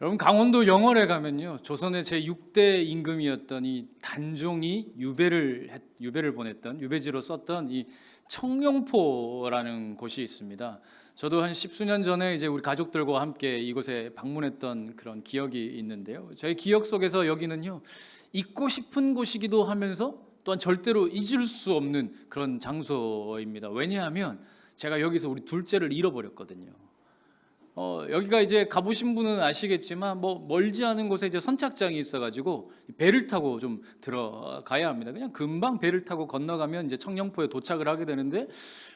여러분 강원도 영월에 가면요 조선의 제 6대 임금이었던 이 단종이 유배를 했- 유배를 보냈던 유배지로 썼던 이 청룡포라는 곳이 있습니다. 저도 한 십수년 전에 이제 우리 가족들과 함께 이곳에 방문했던 그런 기억이 있는데요. 저의 기억 속에서 여기는요 잊고 싶은 곳이기도 하면서 또한 절대로 잊을 수 없는 그런 장소입니다. 왜냐하면 제가 여기서 우리 둘째를 잃어버렸거든요. 어, 여기가 이제 가보신 분은 아시겠지만 뭐 멀지 않은 곳에 이제 선착장이 있어가지고 배를 타고 좀 들어가야 합니다. 그냥 금방 배를 타고 건너가면 이제 청령포에 도착을 하게 되는데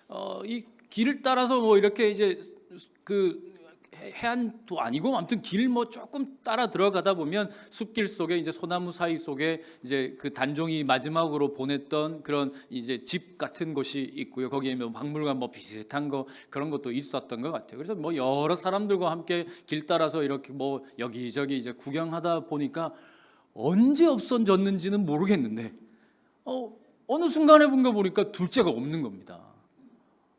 어, 이 길을 따라서 뭐 이렇게 이제 그 해- 해안도 아니고 아무튼 길 뭐 조금 따라 들어가다 보면 숲길 속에 이제 소나무 사이 속에 이제 그 단종이 마지막으로 보냈던 그런 이제 집 같은 곳이 있고요. 거기에 뭐 박물관 뭐 비슷한 거 그런 것도 있었던 것 같아요. 그래서 뭐 여러 사람들과 함께 길 따라서 이렇게 뭐 여기저기 이제 구경하다 보니까 언제 없어졌는지는 모르겠는데 어 어느 순간에 본가 보니까 둘째가 없는 겁니다.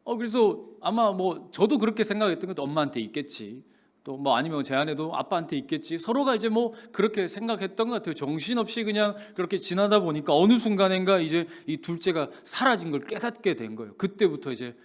어 그래서 아마 뭐 저도 그렇게 생각했던 것도 엄마한테 있겠지. 또 뭐 아니면 제 아내도 아빠한테 있겠지. 서로가 이제 뭐 그렇게 생각했던 것 같아요. 정신없이 그냥 그렇게 지나다 보니까 어느 순간인가 이제 이 둘째가 사라진 걸 깨닫게 된 거예요. 그때부터 이제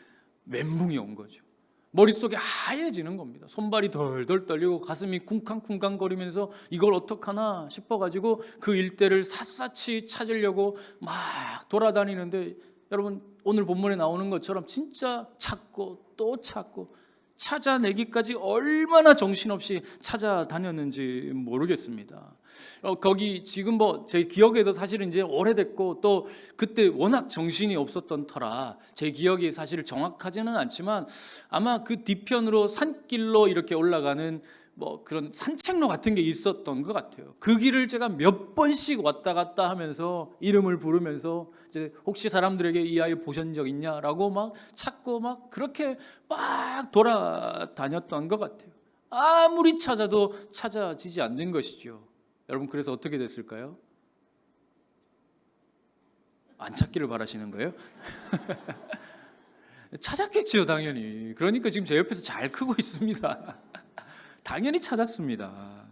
멘붕이 온 거죠. 머릿속에 하얘지는 겁니다. 손발이 덜덜 떨리고 가슴이 쿵쾅쿵쾅 거리면서 이걸 어떡하나 싶어가지고 그 일대를 샅샅이 찾으려고 막 돌아다니는데 여러분 오늘 본문에 나오는 것처럼 진짜 찾고 또 찾고 찾아내기까지 얼마나 정신없이 찾아다녔는지 모르겠습니다. 어, 거기 지금 뭐 제 기억에도 사실은 이제 오래됐고 또 그때 워낙 정신이 없었던 터라 제 기억이 사실 정확하지는 않지만 아마 그 뒤편으로 산길로 이렇게 올라가는 뭐 그런 산책로 같은 게 있었던 것 같아요. 그 길을 제가 몇 번씩 왔다 갔다 하면서 이름을 부르면서 이제 혹시 사람들에게 이 아이 보신 적 있냐라고 막 찾고 막 그렇게 막 돌아다녔던 것 같아요. 아무리 찾아도 찾아지지 않는 것이죠. 여러분 그래서 어떻게 됐을까요? 안 찾기를 바라시는 거예요? 찾았겠지요, 당연히. 그러니까 지금 제 옆에서 잘 크고 있습니다. 당연히 찾았습니다.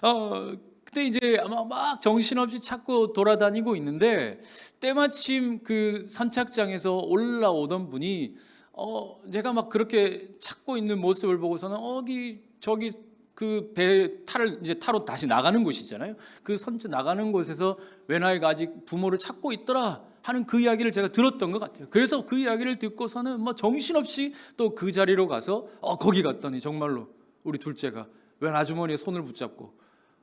어, 그때 이제 아마 막 정신없이 찾고 돌아다니고 있는데 때마침 그 선착장에서 올라오던 분이 어, 제가 막 그렇게 찾고 있는 모습을 보고서는 어기 저기 그 배 탈을 이제 타러 다시 나가는 곳이잖아요. 그 선체 나가는 곳에서 외나이가 아직 부모를 찾고 있더라 하는 그 이야기를 제가 들었던 것 같아요. 그래서 그 이야기를 듣고서는 뭐 정신없이 또 그 자리로 가서 어 거기 갔더니 정말로 우리 둘째가 웬 아주머니의 손을 붙잡고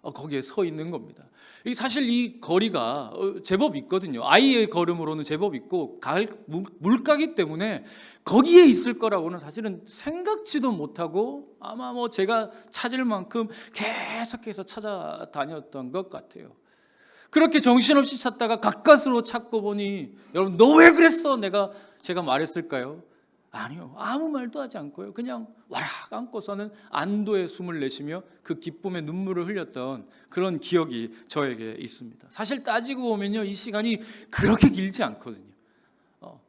어, 거기에 서 있는 겁니다. 이 사실 이 거리가 어, 제법 있거든요. 아이의 걸음으로는 제법 있고 물가기 때문에 거기에 있을 거라고는 사실은 생각지도 못하고 아마 뭐 제가 찾을 만큼 계속해서 찾아다녔던 것 같아요. 그렇게 정신없이 찾다가 가까스로 찾고 보니 여러분 너 왜 그랬어? 내가 제가 말했을까요? 아니요. 아무 말도 하지 않고요. 그냥 와락 안고서는 안도의 숨을 내쉬며 그 기쁨의 눈물을 흘렸던 그런 기억이 저에게 있습니다. 사실 따지고 보면요. 이 시간이 그렇게 길지 않거든요. 어,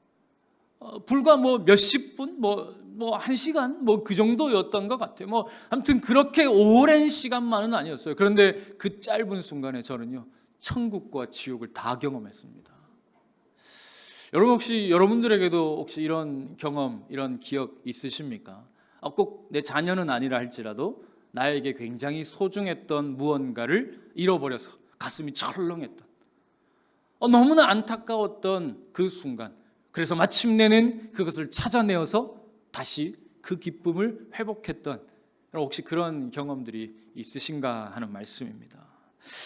어, 불과 뭐 몇십 분, 뭐, 뭐 한 시간, 뭐 그 정도였던 것 같아요. 뭐 아무튼 그렇게 오랜 시간만은 아니었어요. 그런데 그 짧은 순간에 저는요. 천국과 지옥을 다 경험했습니다. 여러분 혹시 여러분들에게도 혹시 이런 경험, 이런 기억 있으십니까? 아, 꼭내 자녀는 아니라 할지라도 나에게 굉장히 소중했던 무언가를 잃어버려서 가슴이 철렁했던 어, 너무나 안타까웠던 그 순간. 그래서 마침내는 그것을 찾아내어서 다시 그 기쁨을 회복했던 혹시 그런 경험들이 있으신가 하는 말씀입니다.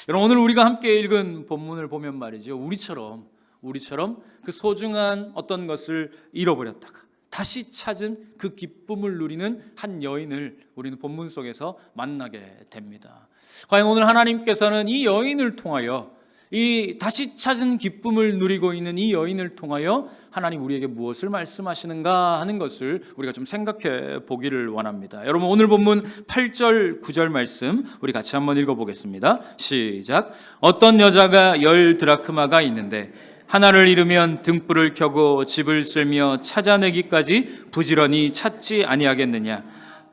여러분 오늘 우리가 함께 읽은 본문을 보면 말이죠. 우리처럼 우리처럼 그 소중한 어떤 것을 잃어버렸다가 다시 찾은 그 기쁨을 누리는 한 여인을 우리는 본문 속에서 만나게 됩니다. 과연 오늘 하나님께서는 이 여인을 통하여 이 다시 찾은 기쁨을 누리고 있는 이 여인을 통하여 하나님 우리에게 무엇을 말씀하시는가 하는 것을 우리가 좀 생각해 보기를 원합니다. 여러분 오늘 본문 8절 9절 말씀 우리 같이 한번 읽어 보겠습니다. 시작. 어떤 여자가 열 드라크마가 있는데 하나를 잃으면 등불을 켜고 집을 쓸며 찾아내기까지 부지런히 찾지 아니하겠느냐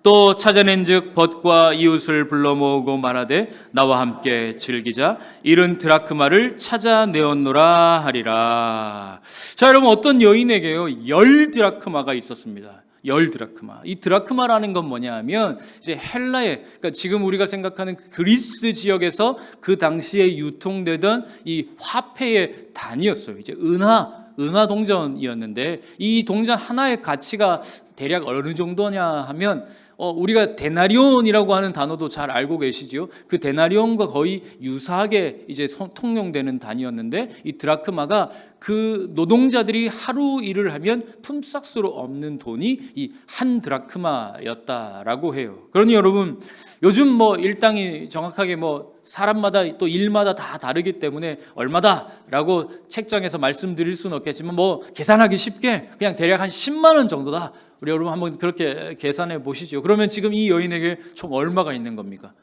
또 찾아낸즉 벗과 이웃을 불러 모으고 말하되 나와 함께 즐기자 이른 드라크마를 찾아내었노라 하리라. 자 여러분 어떤 여인에게요 열 드라크마가 있었습니다. 열 드라크마. 이 드라크마라는 건 뭐냐 하면 이제 헬라의 그러니까 지금 우리가 생각하는 그 그리스 지역에서 그 당시에 유통되던 이 화폐의 단위였어요. 이제 은하 은하 동전이었는데 이 동전 하나의 가치가 대략 어느 정도냐 하면 어, 우리가 데나리온이라고 하는 단어도 잘 알고 계시지요. 그 데나리온과 거의 유사하게 이제 성- 통용되는 단위였는데 이 드라크마가 그 노동자들이 하루 일을 하면 품삯으로 없는 돈이 이 한 드라크마였다라고 해요. 그러니 여러분 요즘 뭐 일당이 정확하게 뭐 사람마다 또 일마다 다 다르기 때문에 얼마다라고 책장에서 말씀드릴 수는 없겠지만 뭐 계산하기 쉽게 그냥 대략 한 10만 원 정도다. 우리 여러분 한번 그렇게 계산해 보시죠. 그러면 지금 이 여인에게 총 얼마가 있는 겁니까?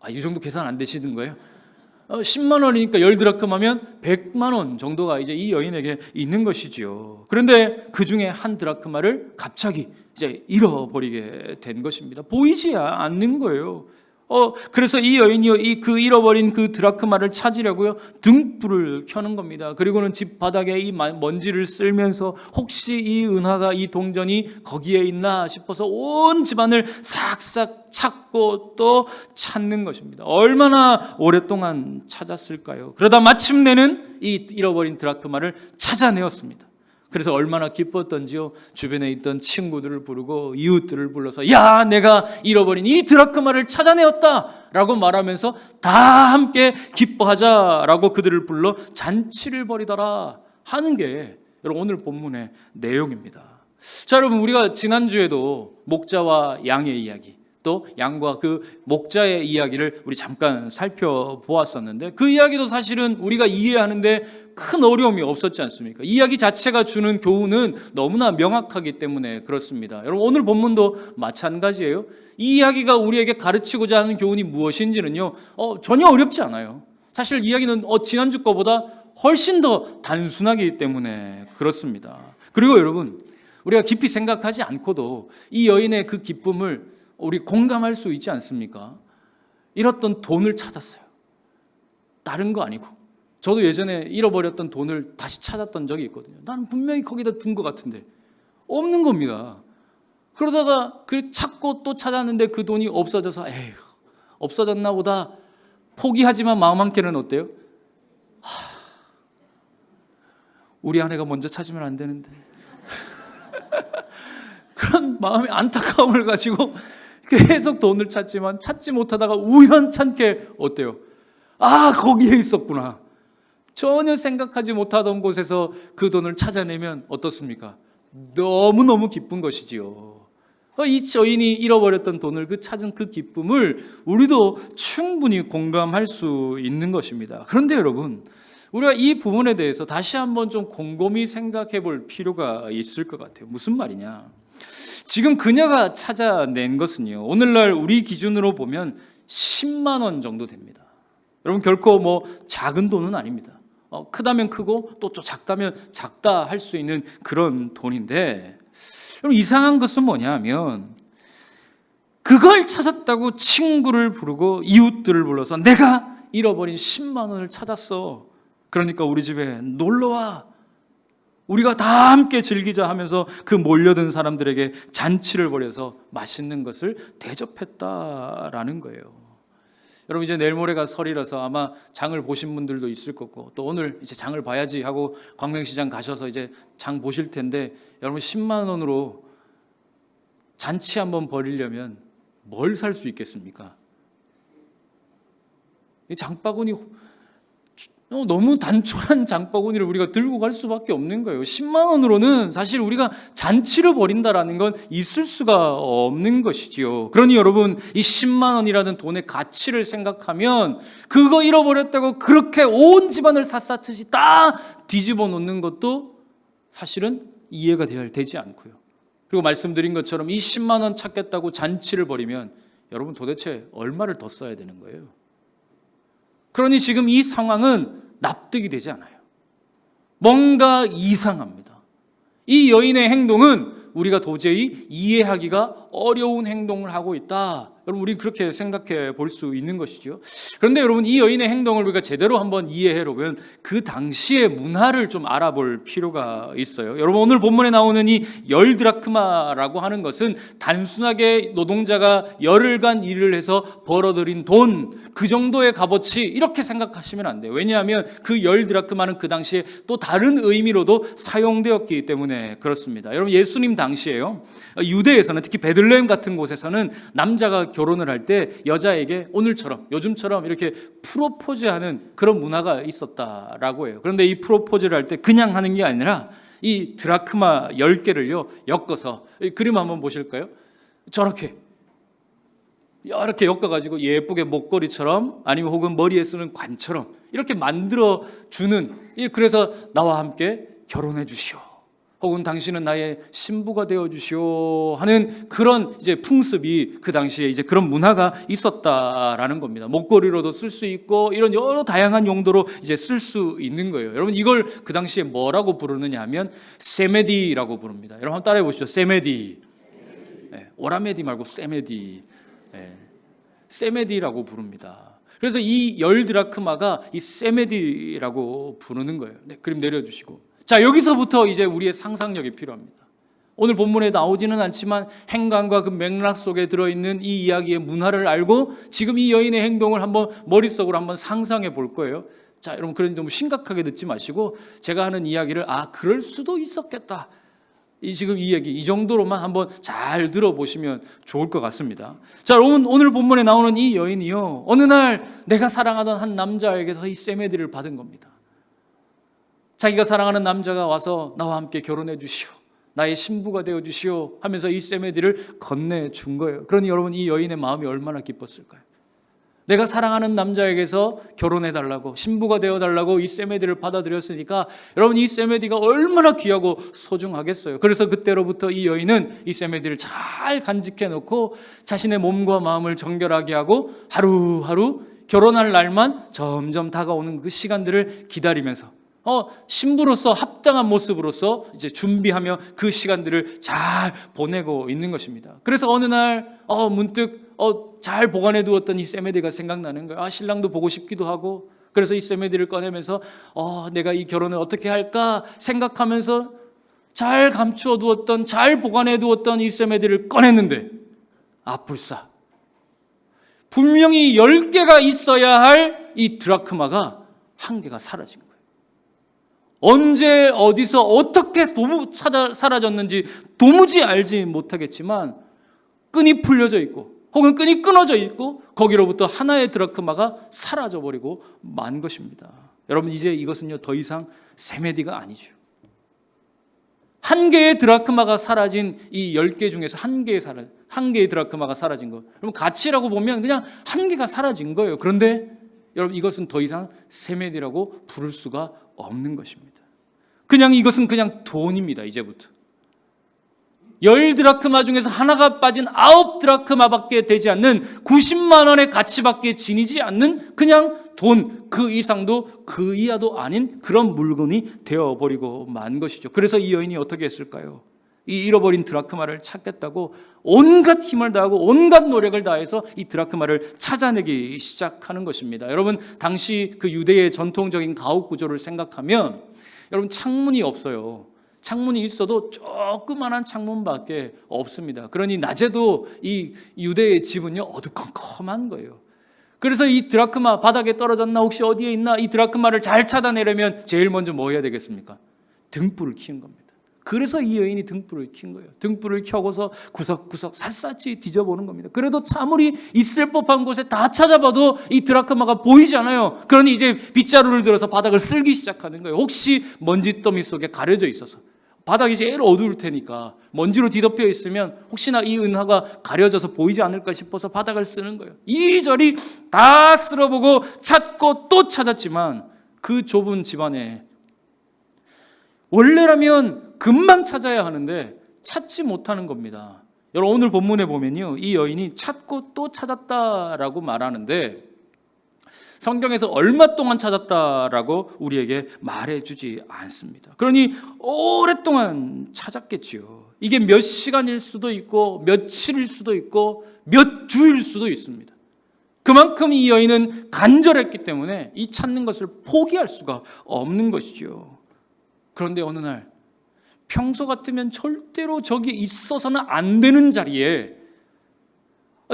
아, 이 정도 계산 안 되시는 거예요? 어, 10만 원이니까 열 드라크마면 100만 원 정도가 이제 이 여인에게 있는 것이지요. 그런데 그 중에 한 드라크마를 갑자기 이제 잃어버리게 된 것입니다. 보이지 않는 거예요. 어, 그래서 이 여인이요, 이 그 잃어버린 그 드라크마를 찾으려고요, 등불을 켜는 겁니다. 그리고는 집 바닥에 이 마- 먼지를 쓸면서 혹시 이 은하가 이 동전이 거기에 있나 싶어서 온 집안을 싹싹 찾고 또 찾는 것입니다. 얼마나 오랫동안 찾았을까요? 그러다 마침내는 이 잃어버린 드라크마를 찾아내었습니다. 그래서 얼마나 기뻤던지요. 주변에 있던 친구들을 부르고 이웃들을 불러서 야, 내가 잃어버린 이 드라크마를 찾아내었다라고 말하면서 다 함께 기뻐하자라고 그들을 불러 잔치를 벌이더라 하는 게 여러분 오늘 본문의 내용입니다. 자, 여러분 우리가 지난주에도 목자와 양의 이야기 또 양과 그 목자의 이야기를 우리 잠깐 살펴보았었는데 그 이야기도 사실은 우리가 이해하는데 큰 어려움이 없었지 않습니까? 이야기 자체가 주는 교훈은 너무나 명확하기 때문에 그렇습니다. 여러분 오늘 본문도 마찬가지예요. 이 이야기가 우리에게 가르치고자 하는 교훈이 무엇인지는요, 어, 전혀 어렵지 않아요. 사실 이야기는 어, 지난주 거보다 훨씬 더 단순하기 때문에 그렇습니다. 그리고 여러분, 우리가 깊이 생각하지 않고도 이 여인의 그 기쁨을 우리 공감할 수 있지 않습니까? 잃었던 돈을 찾았어요. 다른 거 아니고. 저도 예전에 잃어버렸던 돈을 다시 찾았던 적이 있거든요. 나는 분명히 거기다 둔 것 같은데 없는 겁니다. 그러다가 그 찾고 또 찾았는데 그 돈이 없어져서 에휴 없어졌나 보다 포기하지만 마음 한 켠은 어때요? 하, 우리 아내가 먼저 찾으면 안 되는데 그런 마음의 안타까움을 가지고 계속 돈을 찾지만 찾지 못하다가 우연찮게 어때요? 아 거기에 있었구나. 전혀 생각하지 못하던 곳에서 그 돈을 찾아내면 어떻습니까? 너무너무 기쁜 것이지요. 어, 이 여인이 잃어버렸던 돈을 그 찾은 그 기쁨을 우리도 충분히 공감할 수 있는 것입니다. 그런데 여러분, 우리가 이 부분에 대해서 다시 한번 좀 곰곰이 생각해 볼 필요가 있을 것 같아요. 무슨 말이냐? 지금 그녀가 찾아낸 것은요, 오늘날 우리 기준으로 보면 10만 원 정도 됩니다. 여러분, 결코 뭐 작은 돈은 아닙니다. 어, 크다면 크고 또, 또 작다면 작다 할 수 있는 그런 돈인데, 여러분, 이상한 것은 뭐냐면, 그걸 찾았다고 친구를 부르고 이웃들을 불러서 내가 잃어버린 10만 원을 찾았어. 그러니까 우리 집에 놀러 와. 우리가 다 함께 즐기자 하면서 그 몰려든 사람들에게 잔치를 벌여서 맛있는 것을 대접했다라는 거예요. 여러분 이제 내일 모레가 설이라서 아마 장을 보신 분들도 있을 거고 또 오늘 이제 장을 봐야지 하고 광명시장 가셔서 이제 장 보실 텐데 여러분 10만 원으로 잔치 한번 벌이려면 뭘 살 수 있겠습니까? 이 장바구니 어, 너무 단촐한 장바구니를 우리가 들고 갈 수밖에 없는 거예요. 10만 원으로는 사실 우리가 잔치를 벌인다라는 건 있을 수가 없는 것이지요. 그러니 여러분, 이 10만 원이라는 돈의 가치를 생각하면 그거 잃어버렸다고 그렇게 온 집안을 샅샅이 다 뒤집어 놓는 것도 사실은 이해가 잘 되지 않고요. 그리고 말씀드린 것처럼 이 10만 원 찾겠다고 잔치를 벌이면 여러분 도대체 얼마를 더 써야 되는 거예요? 그러니 지금 이 상황은 납득이 되지 않아요. 뭔가 이상합니다. 이 여인의 행동은 우리가 도저히 이해하기가 어려운 행동을 하고 있다. 여러분 우리 그렇게 생각해 볼 수 있는 것이죠. 그런데 여러분 이 여인의 행동을 우리가 제대로 한번 이해해 보면 그 당시의 문화를 좀 알아볼 필요가 있어요. 여러분 오늘 본문에 나오는 이 열 드라크마라고 하는 것은 단순하게 노동자가 열흘간 일을 해서 벌어들인 돈 그 정도의 값어치 이렇게 생각하시면 안 돼요. 왜냐하면 그 열 드라크마는 그 당시에 또 다른 의미로도 사용되었기 때문에 그렇습니다. 여러분 예수님 당시에요. 유대에서는 특히 베 들레헴 같은 곳에서는 남자가 결혼을 할 때 여자에게 오늘처럼 요즘처럼 이렇게 프로포즈하는 그런 문화가 있었다라고 해요. 그런데 이 프로포즈를 할 때 그냥 하는 게 아니라 이 드라크마 10개를요 엮어서 이 그림 한번 보실까요? 저렇게 이렇게 엮어가지고 예쁘게 목걸이처럼 아니면 혹은 머리에 쓰는 관처럼 이렇게 만들어 주는 그래서 나와 함께 결혼해 주시오. 혹은 당신은 나의 신부가 되어 주시오 하는 그런 이제 풍습이 그 당시에 이제 그런 문화가 있었다라는 겁니다. 목걸이로도 쓸 수 있고 이런 여러 다양한 용도로 이제 쓸 수 있는 거예요. 여러분 이걸 그 당시에 뭐라고 부르느냐 하면 세메디라고 부릅니다. 여러분 한번 따라해 보시죠. 세메디. 네, 오라메디 말고 세메디. 네, 세메디라고 부릅니다. 그래서 이 열 드라크마가 이 세메디라고 부르는 거예요. 네, 그림 내려주시고. 자, 여기서부터 이제 우리의 상상력이 필요합니다. 오늘 본문에 나오지는 않지만 행간과 그 맥락 속에 들어있는 이 이야기의 문화를 알고 지금 이 여인의 행동을 한번 머릿속으로 한번 상상해 볼 거예요. 자, 여러분 그런 너무 심각하게 듣지 마시고 제가 하는 이야기를 아, 그럴 수도 있었겠다. 이 지금 이 얘기 이 정도로만 한번 잘 들어보시면 좋을 것 같습니다. 자, 오늘, 오늘 본문에 나오는 이 여인이요. 어느 날 내가 사랑하던 한 남자에게서 이 세메디를 받은 겁니다. 자기가 사랑하는 남자가 와서 나와 함께 결혼해 주시오. 나의 신부가 되어 주시오 하면서 이 세메디를 건네 준 거예요. 그러니 여러분 이 여인의 마음이 얼마나 기뻤을까요? 내가 사랑하는 남자에게서 결혼해 달라고 신부가 되어 달라고 이 세메디를 받아들였으니까 여러분 이 세메디가 얼마나 귀하고 소중하겠어요. 그래서 그때로부터 이 여인은 이 세메디를 잘 간직해 놓고 자신의 몸과 마음을 정결하게 하고 하루하루 결혼할 날만 점점 다가오는 그 시간들을 기다리면서 어, 신부로서 합당한 모습으로서 이제 준비하며 그 시간들을 잘 보내고 있는 것입니다. 그래서 어느 날, 어, 문득, 어, 잘 보관해 두었던 이 세메디가 생각나는 거예요. 아, 신랑도 보고 싶기도 하고. 그래서 이 세메디를 꺼내면서, 어, 내가 이 결혼을 어떻게 할까 생각하면서 잘 감추어 두었던, 잘 보관해 두었던 이 세메디를 꺼냈는데, 아, 불사. 분명히 10개가 있어야 할 이 드라크마가 한 개가 사라진 거예요. 언제 어디서 어떻게 도무 찾아 사라졌는지 도무지 알지 못하겠지만 끈이 풀려져 있고 혹은 끈이 끊어져 있고 거기로부터 하나의 드라크마가 사라져 버리고 만 것입니다. 여러분 이제 이것은요 더 이상 세메디가 아니죠. 한 개의 드라크마가 사라진 이 열 개 중에서 한 개의 사라 한 개의 드라크마가 사라진 거. 여러분 가치라고 보면 그냥 한 개가 사라진 거예요. 그런데 여러분 이것은 더 이상 세메디라고 부를 수가 없는 것입니다. 그냥 이것은 그냥 돈입니다. 이제부터. 열 드라크마 중에서 하나가 빠진 아홉 드라크마밖에 되지 않는 90만 원의 가치밖에 지니지 않는 그냥 돈 그 이상도 그 이하도 아닌 그런 물건이 되어버리고 만 것이죠. 그래서 이 여인이 어떻게 했을까요? 이 잃어버린 드라크마를 찾겠다고 온갖 힘을 다하고 온갖 노력을 다해서 이 드라크마를 찾아내기 시작하는 것입니다. 여러분 당시 그 유대의 전통적인 가옥 구조를 생각하면 여러분 창문이 없어요. 창문이 있어도 조그만한 창문밖에 없습니다. 그러니 낮에도 이 유대의 집은요 어두컴컴한 거예요. 그래서 이 드라크마 바닥에 떨어졌나 혹시 어디에 있나 이 드라크마를 잘 찾아내려면 제일 먼저 뭐 해야 되겠습니까? 등불을 켜는 겁니다. 그래서 이 여인이 등불을 킨 거예요. 등불을 켜고서 구석구석 샅샅이 뒤져보는 겁니다. 그래도 아무리 있을 법한 곳에 다 찾아봐도 이 드라크마가 보이지 않아요. 그러니 이제 빗자루를 들어서 바닥을 쓸기 시작하는 거예요. 혹시 먼지더미 속에 가려져 있어서. 바닥이 제일 어두울 테니까 먼지로 뒤덮여 있으면 혹시나 이 은하가 가려져서 보이지 않을까 싶어서 바닥을 쓰는 거예요. 이리저리 다 쓸어보고 찾고 또 찾았지만 그 좁은 집안에 원래라면 금방 찾아야 하는데 찾지 못하는 겁니다. 여러분 오늘 본문에 보면요. 이 여인이 찾고 또 찾았다라고 말하는데 성경에서 얼마 동안 찾았다라고 우리에게 말해주지 않습니다. 그러니 오랫동안 찾았겠지요. 이게 몇 시간일 수도 있고 며칠일 수도 있고 몇 주일 수도 있습니다. 그만큼 이 여인은 간절했기 때문에 이 찾는 것을 포기할 수가 없는 것이죠. 그런데 어느 날 평소 같으면 절대로 저기 있어서는 안 되는 자리에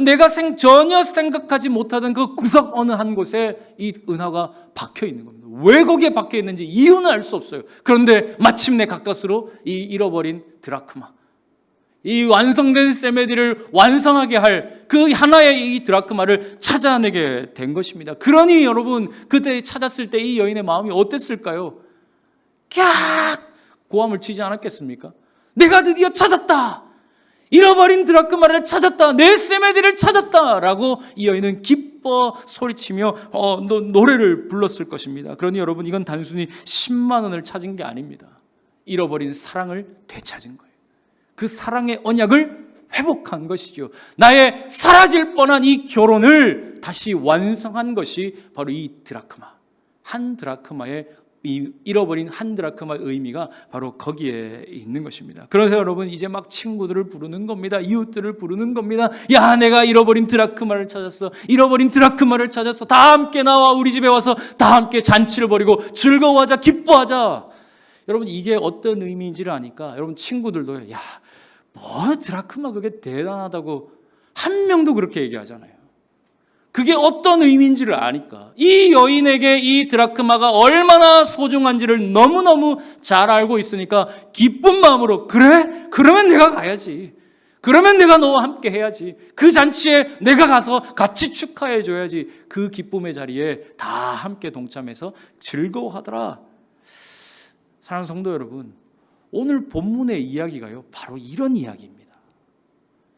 내가 생, 전혀 생각하지 못하던 그 구석 어느 한 곳에 이 은하가 박혀 있는 겁니다. 왜 거기에 박혀 있는지 이유는 알 수 없어요. 그런데 마침내 가까스로 이 잃어버린 드라크마, 이 완성된 세메디를 완성하게 할 그 하나의 이 드라크마를 찾아내게 된 것입니다. 그러니 여러분 그때 찾았을 때 이 여인의 마음이 어땠을까요? 캬 고함을 치지 않았겠습니까? 내가 드디어 찾았다. 잃어버린 드라크마를 찾았다. 내 세메디를 찾았다 라고 이 여인은 기뻐 소리치며 어, 노, 노래를 불렀을 것입니다. 그러니 여러분 이건 단순히 10만 원을 찾은 게 아닙니다. 잃어버린 사랑을 되찾은 거예요. 그 사랑의 언약을 회복한 것이죠. 나의 사라질 뻔한 이 결혼을 다시 완성한 것이 바로 이 드라크마. 한 드라크마의 이 잃어버린 한 드라크마의 의미가 바로 거기에 있는 것입니다. 그래서 여러분 이제 막 친구들을 부르는 겁니다. 이웃들을 부르는 겁니다. 야, 내가 잃어버린 드라크마를 찾았어. 잃어버린 드라크마를 찾았어. 다 함께 나와 우리 집에 와서 다 함께 잔치를 벌이고 즐거워하자, 기뻐하자. 여러분 이게 어떤 의미인지를 아니까 여러분 친구들도 야, 뭐 드라크마 그게 대단하다고 한 명도 그렇게 얘기하잖아요. 그게 어떤 의미인지를 아니까 이 여인에게 이 드라크마가 얼마나 소중한지를 너무너무 잘 알고 있으니까 기쁜 마음으로 그래? 그러면 내가 가야지. 그러면 내가 너와 함께 해야지. 그 잔치에 내가 가서 같이 축하해 줘야지. 그 기쁨의 자리에 다 함께 동참해서 즐거워하더라. 사랑하는 성도 여러분, 오늘 본문의 이야기가요. 바로 이런 이야기입니다.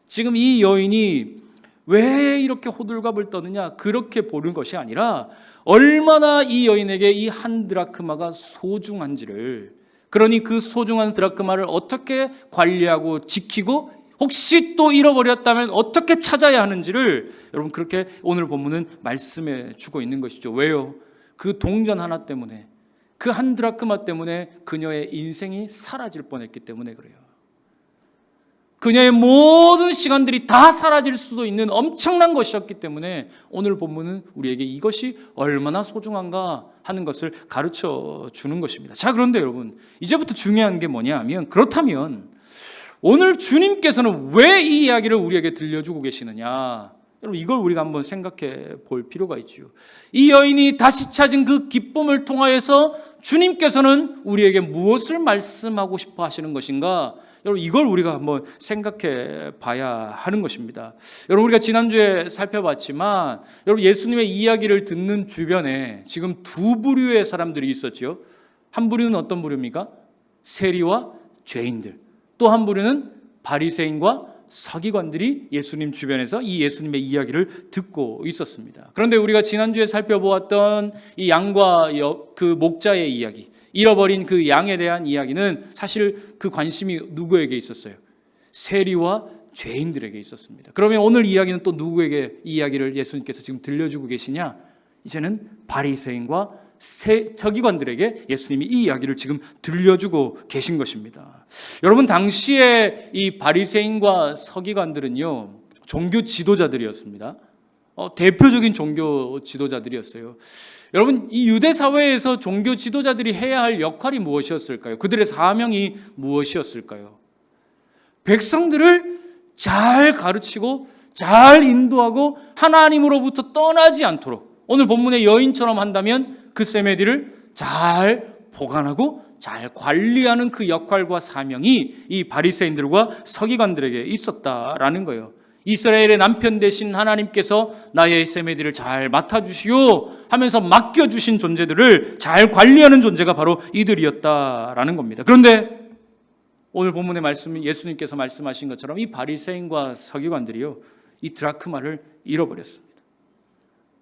지금 이 여인이 왜 이렇게 호들갑을 떠느냐 그렇게 보는 것이 아니라 얼마나 이 여인에게 이 한 드라크마가 소중한지를 그러니 그 소중한 드라크마를 어떻게 관리하고 지키고 혹시 또 잃어버렸다면 어떻게 찾아야 하는지를 여러분 그렇게 오늘 본문은 말씀해 주고 있는 것이죠. 왜요? 그 동전 하나 때문에 그 한 드라크마 때문에 그녀의 인생이 사라질 뻔했기 때문에 그래요. 그녀의 모든 시간들이 다 사라질 수도 있는 엄청난 것이었기 때문에 오늘 본문은 우리에게 이것이 얼마나 소중한가 하는 것을 가르쳐 주는 것입니다. 자, 그런데 여러분, 이제부터 중요한 게 뭐냐 하면 그렇다면 오늘 주님께서는 왜 이 이야기를 우리에게 들려주고 계시느냐? 여러분, 이걸 우리가 한번 생각해 볼 필요가 있지요. 이 여인이 다시 찾은 그 기쁨을 통하여서 주님께서는 우리에게 무엇을 말씀하고 싶어 하시는 것인가? 여러분 이걸 우리가 한번 생각해 봐야 하는 것입니다. 여러분 우리가 지난주에 살펴봤지만 여러분 예수님의 이야기를 듣는 주변에 지금 두 부류의 사람들이 있었지요. 한 부류는 어떤 부류입니까? 세리와 죄인들. 또 한 부류는 바리새인과 서기관들이 예수님 주변에서 이 예수님의 이야기를 듣고 있었습니다. 그런데 우리가 지난주에 살펴보았던 이 양과 그 목자의 이야기, 잃어버린 그 양에 대한 이야기는 사실 그 관심이 누구에게 있었어요? 세리와 죄인들에게 있었습니다. 그러면 오늘 이야기는 또 누구에게 이 이야기를 예수님께서 지금 들려주고 계시냐? 이제는 바리새인과 세 서기관들에게 예수님이 이 이야기를 지금 들려주고 계신 것입니다. 여러분 당시에 이 바리새인과 서기관들은요 종교 지도자들이었습니다. 어, 대표적인 종교 지도자들이었어요. 여러분 이 유대 사회에서 종교 지도자들이 해야 할 역할이 무엇이었을까요? 그들의 사명이 무엇이었을까요? 백성들을 잘 가르치고 잘 인도하고 하나님으로부터 떠나지 않도록 오늘 본문의 여인처럼 한다면 그 세메디를 잘 보관하고 잘 관리하는 그 역할과 사명이 이 바리새인들과 서기관들에게 있었다라는 거예요. 이스라엘의 남편 대신 하나님께서 나의 세메디를 잘 맡아주시오 하면서 맡겨주신 존재들을 잘 관리하는 존재가 바로 이들이었다라는 겁니다. 그런데 오늘 본문의 말씀이 예수님께서 말씀하신 것처럼 이 바리새인과 서기관들이요 이 드라크마를 잃어버렸습니다.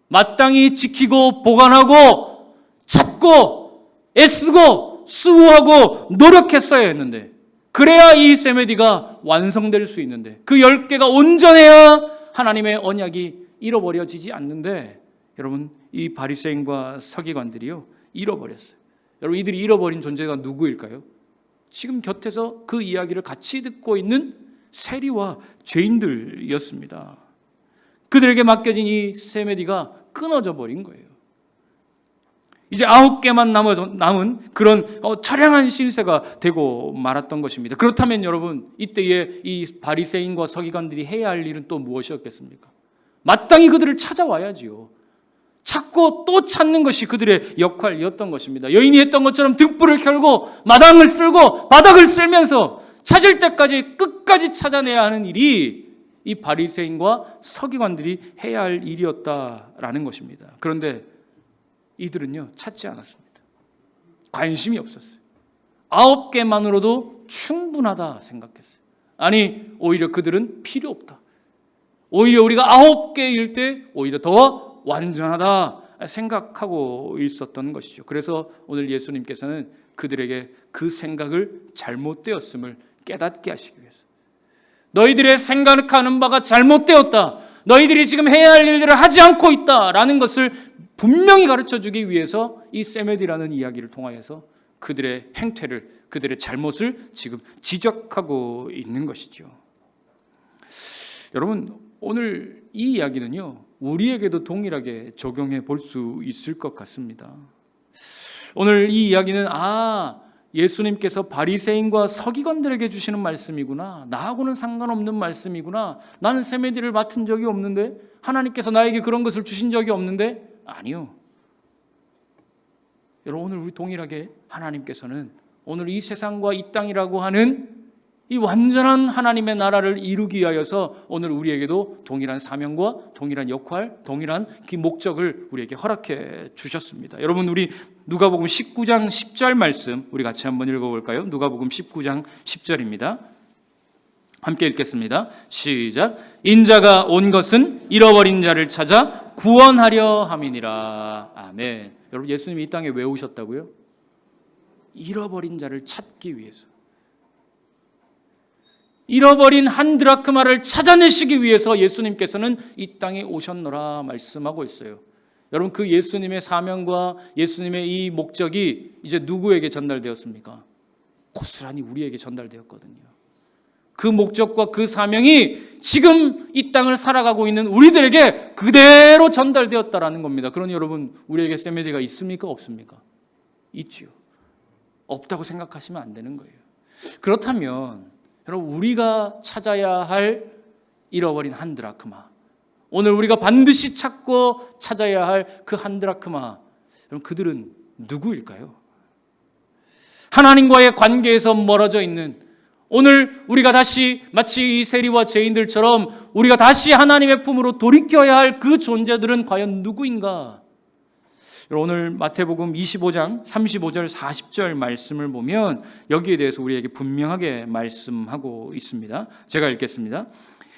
마땅히 지키고 보관하고 찾고 애쓰고 수고하고 노력했어야 했는데 그래야 이 세메디가 완성될 수 있는데 그 열 개가 온전해야 하나님의 언약이 잃어버려지지 않는데 여러분 이 바리새인과 서기관들이요 잃어버렸어요. 여러분 이들이 잃어버린 존재가 누구일까요? 지금 곁에서 그 이야기를 같이 듣고 있는 세리와 죄인들이었습니다. 그들에게 맡겨진 이 세메디가 끊어져 버린 거예요. 이제 아홉 개만 남은 그런 어, 처량한 신세가 되고 말았던 것입니다. 그렇다면 여러분 이때에 이 바리새인과 서기관들이 해야 할 일은 또 무엇이었겠습니까? 마땅히 그들을 찾아와야지요. 찾고 또 찾는 것이 그들의 역할이었던 것입니다. 여인이 했던 것처럼 등불을 켜고 마당을 쓸고 바닥을 쓸면서 찾을 때까지 끝까지 찾아내야 하는 일이 이 바리새인과 서기관들이 해야 할 일이었다라는 것입니다. 그런데 이들은요 찾지 않았습니다. 관심이 없었어요. 아홉 개만으로도 충분하다 생각했어요. 아니 오히려 그들은 필요 없다. 오히려 우리가 아홉 개일 때 오히려 더 완전하다 생각하고 있었던 것이죠. 그래서 오늘 예수님께서는 그들에게 그 생각을 잘못되었음을 깨닫게 하시기 위해서 너희들의 생각하는 바가 잘못되었다. 너희들이 지금 해야 할 일들을 하지 않고 있다라는 것을 분명히 가르쳐 주기 위해서 이 세메디라는 이야기를 통하여서 그들의 행태를 그들의 잘못을 지금 지적하고 있는 것이죠. 여러분 오늘 이 이야기는요 우리에게도 동일하게 적용해 볼 수 있을 것 같습니다. 오늘 이 이야기는 아 예수님께서 바리새인과 서기관들에게 주시는 말씀이구나. 나하고는 상관없는 말씀이구나. 나는 세메디를 맡은 적이 없는데 하나님께서 나에게 그런 것을 주신 적이 없는데 아니요. 여러분 오늘 우리 동일하게 하나님께서는 오늘 이 세상과 이 땅이라고 하는 이 완전한 하나님의 나라를 이루기 위하여서 오늘 우리에게도 동일한 사명과 동일한 역할, 동일한 그 목적을 우리에게 허락해 주셨습니다. 여러분 우리 누가복음 19장 10절 말씀 우리 같이 한번 읽어 볼까요? 누가복음 19장 10절입니다. 함께 읽겠습니다. 시작. 인자가 온 것은 잃어버린 자를 찾아 구원하려 함이니라. 아멘. 여러분 예수님이 이 땅에 왜 오셨다고요? 잃어버린 자를 찾기 위해서. 잃어버린 한 드라크마를 찾아내시기 위해서 예수님께서는 이 땅에 오셨노라 말씀하고 있어요. 여러분 그 예수님의 사명과 예수님의 이 목적이 이제 누구에게 전달되었습니까? 고스란히 우리에게 전달되었거든요. 그 목적과 그 사명이 지금 이 땅을 살아가고 있는 우리들에게 그대로 전달되었다라는 겁니다. 그러니 여러분 우리에게 세메디가 있습니까 없습니까? 있지요. 없다고 생각하시면 안 되는 거예요. 그렇다면 여러분 우리가 찾아야 할 잃어버린 한 드라크마 오늘 우리가 반드시 찾고 찾아야 할 그 한 드라크마 여러분 그들은 누구일까요? 하나님과의 관계에서 멀어져 있는 오늘 우리가 다시 마치 이 세리와 죄인들처럼 우리가 다시 하나님의 품으로 돌이켜야 할 그 존재들은 과연 누구인가? 오늘 마태복음 25장 35절 40절 말씀을 보면 여기에 대해서 우리에게 분명하게 말씀하고 있습니다. 제가 읽겠습니다.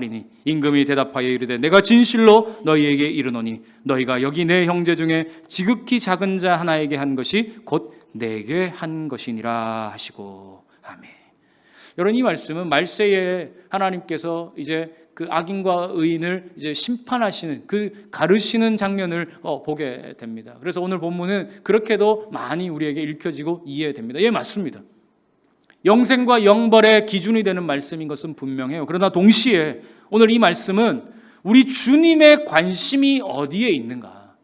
하리니 임금이 대답하여 이르되 내가 진실로 너희에게 이르노니 너희가 여기 내 형제 중에 지극히 작은 자 하나에게 한 것이 곧 내게 한 것이니라 하시고 아멘. 여러분 이 말씀은 말세에 하나님께서 이제 그 악인과 의인을 이제 심판하시는 그 가르시는 장면을 어, 보게 됩니다. 그래서 오늘 본문은 그렇게도 많이 우리에게 읽혀지고 이해됩니다. 예, 맞습니다. 영생과 영벌의 기준이 되는 말씀인 것은 분명해요. 그러나 동시에 오늘 이 말씀은 우리 주님의 관심이 어디에 있는가?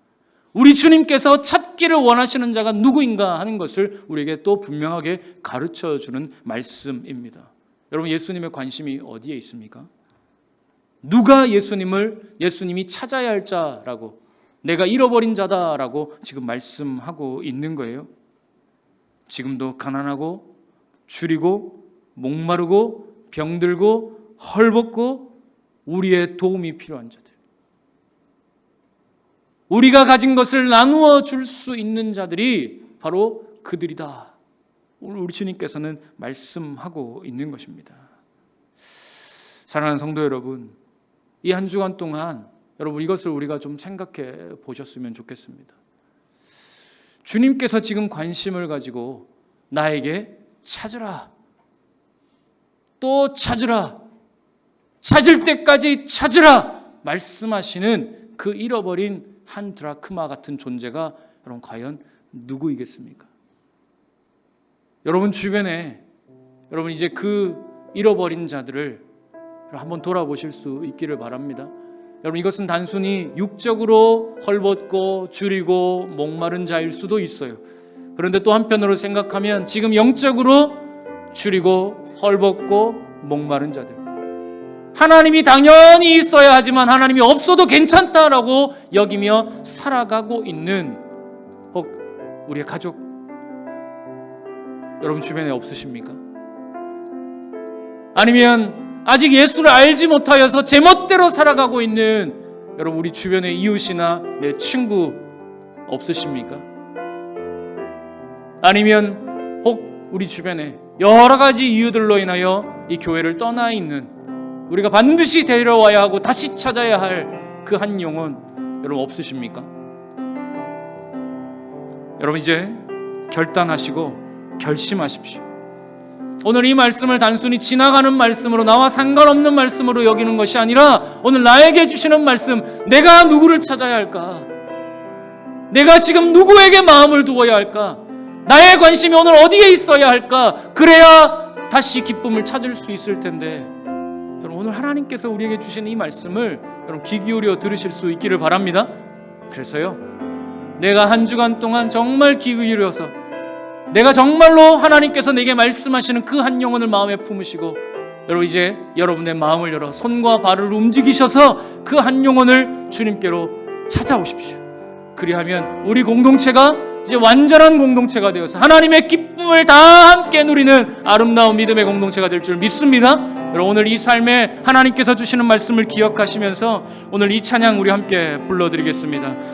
우리 주님께서 찾기를 원하시는 자가 누구인가 하는 것을 우리에게 또 분명하게 가르쳐 주는 말씀입니다. 여러분 예수님의 관심이 어디에 있습니까? 누가 예수님을 예수님이 찾아야 할 자라고 내가 잃어버린 자다라고 지금 말씀하고 있는 거예요. 지금도 가난하고 줄이고 목마르고 병들고 헐벗고 우리의 도움이 필요한 자들. 우리가 가진 것을 나누어 줄 수 있는 자들이 바로 그들이다. 오늘 우리 주님께서는 말씀하고 있는 것입니다. 사랑하는 성도 여러분, 이 한 주간 동안 여러분 이것을 우리가 좀 생각해 보셨으면 좋겠습니다. 주님께서 지금 관심을 가지고 나에게 찾으라. 또 찾으라. 찾을 때까지 찾으라. 말씀하시는 그 잃어버린 한 드라크마 같은 존재가 여러분 과연 누구이겠습니까? 여러분 주변에 여러분 이제 그 잃어버린 자들을 한번 돌아보실 수 있기를 바랍니다. 여러분 이것은 단순히 육적으로 헐벗고 줄이고 목마른 자일 수도 있어요. 그런데 또 한편으로 생각하면 지금 영적으로 줄이고 헐벗고 목마른 자들. 하나님이 당연히 있어야 하지만 하나님이 없어도 괜찮다라고 여기며 살아가고 있는 혹 우리의 가족 여러분 주변에 없으십니까? 아니면 아직 예수를 알지 못하여서 제멋대로 살아가고 있는 여러분 우리 주변의 이웃이나 내 친구 없으십니까? 아니면 혹 우리 주변에 여러 가지 이유들로 인하여 이 교회를 떠나 있는 우리가 반드시 데려와야 하고 다시 찾아야 할 그 한 영혼 여러분 없으십니까? 여러분 이제 결단하시고 결심하십시오. 오늘 이 말씀을 단순히 지나가는 말씀으로 나와 상관없는 말씀으로 여기는 것이 아니라 오늘 나에게 주시는 말씀 내가 누구를 찾아야 할까? 내가 지금 누구에게 마음을 두어야 할까? 나의 관심이 오늘 어디에 있어야 할까? 그래야 다시 기쁨을 찾을 수 있을 텐데 여러분 오늘 하나님께서 우리에게 주신 이 말씀을 여러분 귀 기울여 들으실 수 있기를 바랍니다. 그래서요. 내가 한 주간 동안 정말 귀 기울여서 내가 정말로 하나님께서 내게 말씀하시는 그 한 영혼을 마음에 품으시고 여러분 이제 여러분의 마음을 열어 손과 발을 움직이셔서 그 한 영혼을 주님께로 찾아오십시오. 그리하면 우리 공동체가 이제 완전한 공동체가 되어서 하나님의 기쁨을 다 함께 누리는 아름다운 믿음의 공동체가 될 줄 믿습니다. 여러분 오늘 이 삶에 하나님께서 주시는 말씀을 기억하시면서 오늘 이 찬양 우리 함께 불러드리겠습니다.